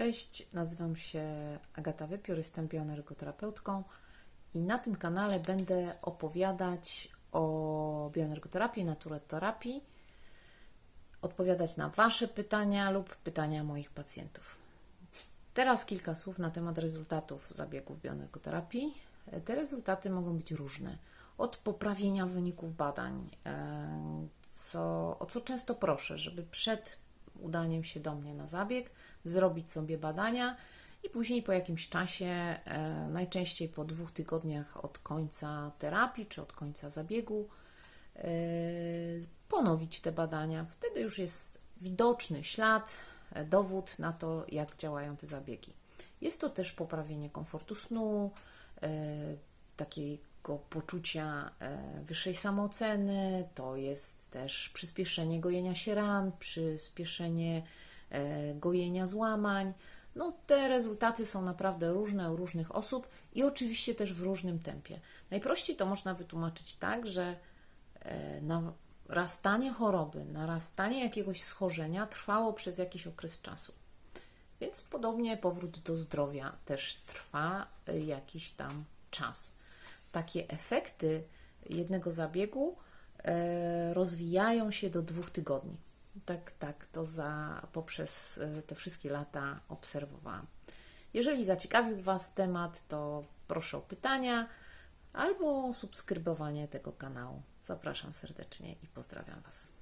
Cześć, nazywam się Agata Wypiór, jestem bioenergoterapeutką i na tym kanale będę opowiadać o bioenergoterapii, naturoterapii, odpowiadać na Wasze pytania lub pytania moich pacjentów. Teraz kilka słów na temat rezultatów zabiegów bioenergoterapii. Te rezultaty mogą być różne. Od poprawienia wyników badań, e, co, o co często proszę, żeby przed udaniem się do mnie na zabieg zrobić sobie badania i później po jakimś czasie, e, najczęściej po dwóch tygodniach od końca terapii czy od końca zabiegu, e, ponowić te badania. Wtedy już jest widoczny ślad, e, dowód na to, jak działają te zabiegi. Jest to też poprawienie komfortu snu, takiego poczucia wyższej samooceny, to jest też przyspieszenie gojenia się ran, przyspieszenie gojenia złamań. No, te rezultaty są naprawdę różne u różnych osób i oczywiście też w różnym tempie. Najprościej to można wytłumaczyć tak, że narastanie choroby, narastanie jakiegoś schorzenia trwało przez jakiś okres czasu. Więc podobnie powrót do zdrowia też trwa jakiś tam czas. Takie efekty jednego zabiegu rozwijają się do dwóch tygodni. Tak, tak, to za, poprzez te wszystkie lata obserwowałam. Jeżeli zaciekawił Was temat, to proszę o pytania albo subskrybowanie tego kanału. Zapraszam serdecznie i pozdrawiam Was.